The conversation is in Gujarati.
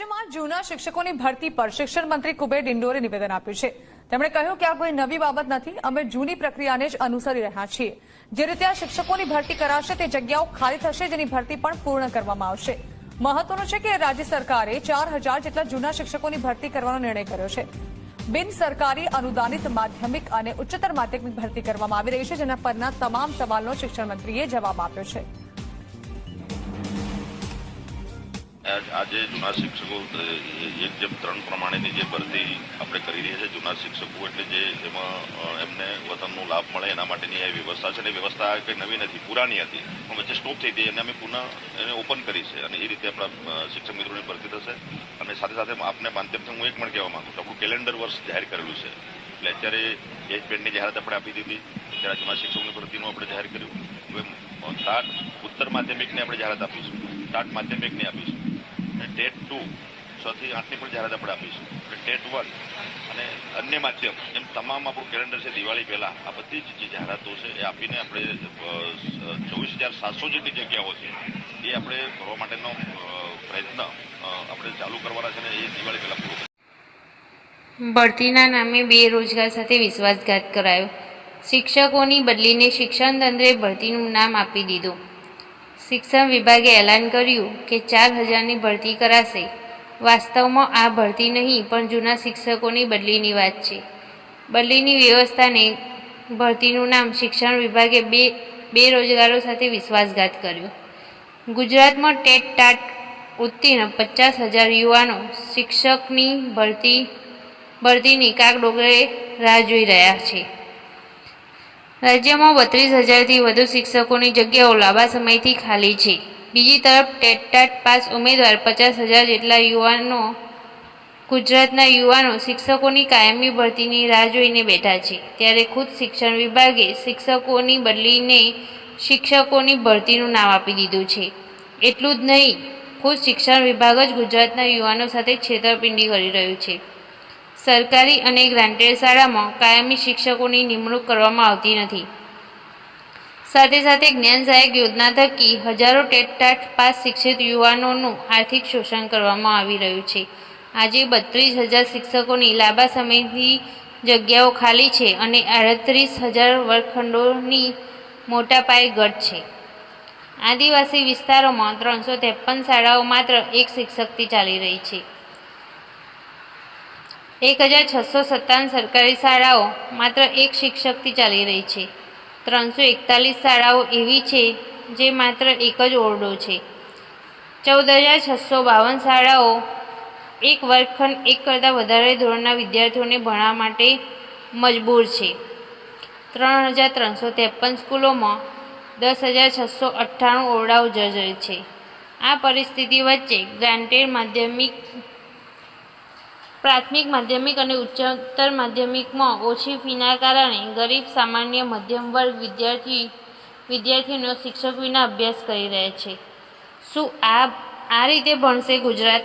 રાજ્યમાં જૂના શિક્ષકોની ભરતી પર શિક્ષણ મંત્રી કુબેર ડિંડોરે નિવેદન આપ્યું છે. તેમણે કહ્યું કે આ કોઈ નવી બાબત નથી, અમે જૂની પ્રક્રિયાને જ અનુસરી રહ્યા છીએ. જે રીતે આ શિક્ષકોની ભરતી કરાશે તે જગ્યાઓ ખાલી થશે, જેની ભરતી પણ પૂર્ણ કરવામાં આવશે. મહત્વનું છે કે રાજ્ય સરકારે ચાર હજાર જેટલા જૂના શિક્ષકોની ભરતી કરવાનો નિર્ણય કર્યો છે. બિન સરકારી અનુદાનિત માધ્યમિક અને ઉચ્ચતર માધ્યમિક ભરતી કરવામાં આવી રહી છે, જેના પરના તમામ સવાલનો શિક્ષણ મંત્રીએ જવાબ આપ્યો છે. આજ- જૂના શિક્ષકો એક જેમ ત્રણ પ્રમાણેની જે ભરતી આપણે કરી રહી છે જૂના શિક્ષકો એટલે જે એમાં એમને વતનનો લાભ મળે એના માટેની આ વ્યવસ્થા છે ને વ્યવસ્થા કંઈ નવી નથી પુરાની હતી. પણ વચ્ચે સ્ટોપ થઈ હતી એને અમે પુનઃ એને ઓપન કરી છે અને એ રીતે આપણા શિક્ષક મિત્રોની ભરતી થશે. અને સાથે સાથે આપને માધ્યમથી હું એક પણ કહેવા માંગુ છું આપણું કેલેન્ડર વર્ષ જાહેર કરેલું છે. એટલે અત્યારે એજ બેન્ડની જાહેરાત આપણે આપી દીધી. ત્યારે જૂના શિક્ષકોની ભરતીનું આપણે જાહેર કર્યું. હવે અ, ઉત્તર માધ્યમિકની આપણે જાહેરાત આપીશું. ટાટ માધ્યમિકની આપીશું. અને ટેટ ટુ છ થી આઠની પણ જાહેરાત આપણે આપીશું એટલે ટેટ વન અને અન્ય માધ્યમ, એમ તમામ આપણું કેલેન્ડર છે, દિવાળી પહેલા, આ બધી જ જે જાહેરાતો છે, એ આપીને આપણે ચોવીસ હજાર સાતસો જેટલી જગ્યાઓ છે, એ આપણે ભરવા માટેનો પ્રયત્ન આપણે ચાલુ કરવાના છે ને એ દિવાળી પહેલા પૂરો ભરતીના નામે બેરોજગાર સાથે વિશ્વાસઘાત કરાયો. શિક્ષકોની બદલીને શિક્ષણ તંત્રે ભરતીનું નામ આપી દીધું. શિક્ષણ વિભાગે એલાન કર્યું કે ચાર હજારની ભરતી કરાશે. વાસ્તવમાં આ ભરતી નહીં, પણ જૂના શિક્ષકોની બદલીની વાત છે. બદલીની વ્યવસ્થાને ભરતીનું નામ શિક્ષણ વિભાગે બે, બેરોજગારો સાથે વિશ્વાસઘાત કર્યો. ગુજરાતમાં ટેટ ટાટ ઉત્તીર્ણ પચાસ હજાર યુવાનો શિક્ષકની ભરતી, ભરતીની કાગડોગરે રાહ જોઈ રહ્યા છે. રાજ્યમાં બત્રીસ હજારથી વધુ શિક્ષકોની જગ્યાઓ લાંબા સમયથી ખાલી છે. બીજી તરફ ટેટટાટ પાસ ઉમેદવાર પચાસ હજાર જેટલા યુવાનો, ગુજરાતના યુવાનો શિક્ષકોની કાયમી ભરતીની રાહ જોઈને બેઠા છે. ત્યારે ખુદ શિક્ષણ વિભાગે શિક્ષકોની બદલીને શિક્ષકોની ભરતીનું નામ આપી દીધું છે. એટલું જ નહીં, ખુદ શિક્ષણ વિભાગ જ ગુજરાતના યુવાનો સાથે છેતરપિંડી કરી રહ્યું છે. સરકારી અને ગ્રાન્ટેડ શાળામાં કાયમી શિક્ષકોની નિમણૂક કરવામાં આવતી નથી. સાથે સાથે જ્ઞાન સહાયક યોજના થકી હજારો ટેટટાટ પાસ શિક્ષિત યુવાનોનું આર્થિક શોષણ કરવામાં આવી રહ્યું છે. આજે બત્રીસ હજાર શિક્ષકોની લાંબા સમયથી જગ્યાઓ ખાલી છે અને આડત્રીસ હજાર વર્ગખંડોની મોટા પાયે ઘટ છે. આદિવાસી વિસ્તારોમાં ત્રણસો ત્રેપન શાળાઓ માત્ર એક શિક્ષકથી ચાલી રહી છે. એક હજાર છસો સત્તાવન સરકારી શાળાઓ માત્ર એક શિક્ષકથી ચાલી રહી છે. ત્રણસો એકતાલીસ શાળાઓ એવી છે જે માત્ર એક જ ઓરડો છે. ચૌદ હજાર છસો બાવન શાળાઓ એક વર્ગખંડ એક કરતાં વધારે ધોરણના વિદ્યાર્થીઓને ભણવા માટે મજબૂર છે. ત્રણ હજાર ત્રણસો ત્રેપન સ્કૂલોમાં દસ હજાર છસો અઠ્ઠાણું ઓરડાઓ જર્જરિત છે. આ પરિસ્થિતિ વચ્ચે ગ્રાન્ટેડ માધ્યમિક પ્રાથમિક માધ્યમિક અને ઉચ્ચતર માધ્યમિકમાં ઓછી ફીના કારણે ગરીબ સામાન્ય મધ્યમ વર્ગ વિદ્યાર્થી વિદ્યાર્થીનો શિક્ષક વિના અભ્યાસ કરી રહ્યા છે. શું આ આ રીતે ભણશે ગુજરાત?